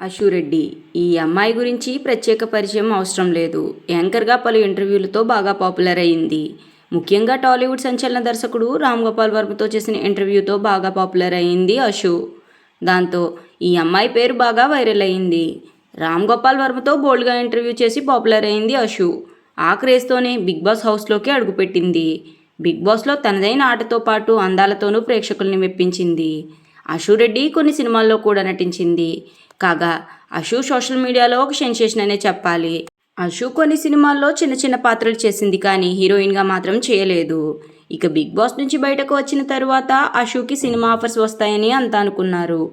అశురెడ్డి ఈ అమ్మాయి గురించి ప్రత్యేక పరిచయం అవసరం లేదు. యాంకర్గా పలు ఇంటర్వ్యూలతో బాగా పాపులర్ అయింది. ముఖ్యంగా టాలీవుడ్ సంచలన దర్శకుడు రామ్ గోపాల్ వర్మతో చేసిన ఇంటర్వ్యూతో బాగా పాపులర్ అయింది అశు. దాంతో ఈ అమ్మాయి పేరు బాగా వైరల్ అయింది. రామ్ గోపాల్ వర్మతో బోల్డ్గా ఇంటర్వ్యూ చేసి పాపులర్ అయింది అశు. ఆ క్రేజ్తోనే బిగ్ బాస్ హౌస్లోకి అడుగుపెట్టింది. బిగ్ బాస్లో తనదైన ఆటతో పాటు అందాలతోనూ ప్రేక్షకుల్ని మెప్పించింది. అశు రెడ్డి కొన్ని సినిమాల్లో కూడా నటించింది. కాగా అశు సోషల్ మీడియాలో ఒక సెన్సేషన్ అనే చెప్పాలి. అశు కొన్ని సినిమాల్లో చిన్న చిన్న పాత్రలు చేసింది కానీ హీరోయిన్గా మాత్రం చేయలేదు. ఇక బిగ్ బాస్ నుంచి బయటకు వచ్చిన తరువాత అశుకి సినిమా ఆఫర్స్ వస్తాయని అంతా అనుకున్నారు.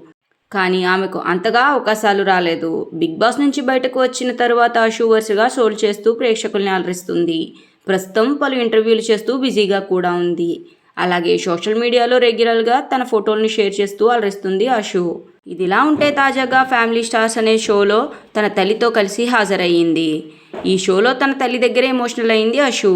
కానీ ఆమెకు అంతగా అవకాశాలు రాలేదు. బిగ్ బాస్ నుంచి బయటకు వచ్చిన తరువాత అశు వరుసగా షోలు చేస్తూ ప్రేక్షకుల్ని అలరిస్తుంది. ప్రస్తుతం పలు ఇంటర్వ్యూలు చేస్తూ బిజీగా కూడా ఉంది. అలాగే సోషల్ మీడియాలో రెగ్యులర్గా తన ఫోటోల్ని షేర్ చేస్తూ అలరిస్తుంది అశు. ఇదిలా ఉంటే తాజాగా ఫ్యామిలీ స్టార్స్ అనే షోలో తన తల్లితో కలిసి హాజరయ్యింది. ఈ షోలో తన తల్లి దగ్గరే ఎమోషనల్ అయింది అశు.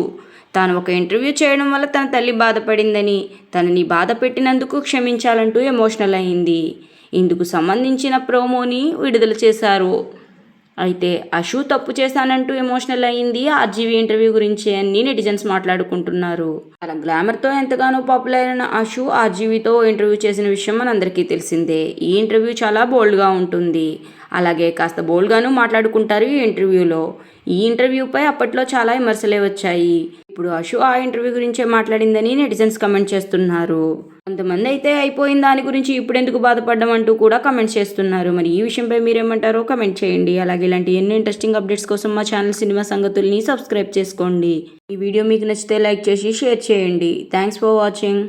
తాను ఒక ఇంటర్వ్యూ చేయడం వల్ల తన తల్లి బాధపడిందని తనని బాధ పెట్టినందుకు క్షమించాలంటూ ఎమోషనల్ అయింది. ఇందుకు సంబంధించిన ప్రోమోని విడుదల చేశారు. అయితే అశు తప్పు చేశానంటూ ఎమోషనల్ అయ్యింది ఆర్జీవీ ఇంటర్వ్యూ గురించి అన్ని నెటిజన్స్ మాట్లాడుకుంటున్నారు. అలా గ్లామర్తో ఎంతగానో పాపులర్ అయిన అశు ఆర్జీవీతో ఇంటర్వ్యూ చేసిన విషయం మనందరికీ తెలిసిందే. ఈ ఇంటర్వ్యూ చాలా బోల్డ్గా ఉంటుంది. అలాగే కాస్త బోల్డ్గాను మాట్లాడుకుంటారు ఈ ఇంటర్వ్యూలో. ఈ ఇంటర్వ్యూపై అప్పట్లో చాలా విమర్శలే వచ్చాయి. ఇప్పుడు అశు ఆ ఇంటర్వ్యూ గురించే మాట్లాడిందని నెటిజన్స్ కమెంట్ చేస్తున్నారు. కొంతమంది అయితే అయిపోయిన దాని గురించి ఇప్పుడెందుకు బాధపడ్డం అంటూ కూడా కమెంట్ చేస్తున్నారు. మరి ఈ విషయంపై మీరేమంటారో కమెంట్ చేయండి. అలాగే ఇలాంటి ఎన్నో ఇంట్రెస్టింగ్ అప్డేట్స్ కోసం మా ఛానల్ సినిమా సంగతుల్ని సబ్స్క్రైబ్ చేసుకోండి. ఈ వీడియో మీకు నచ్చితే లైక్ చేసి షేర్ చేయండి. Thanks for watching.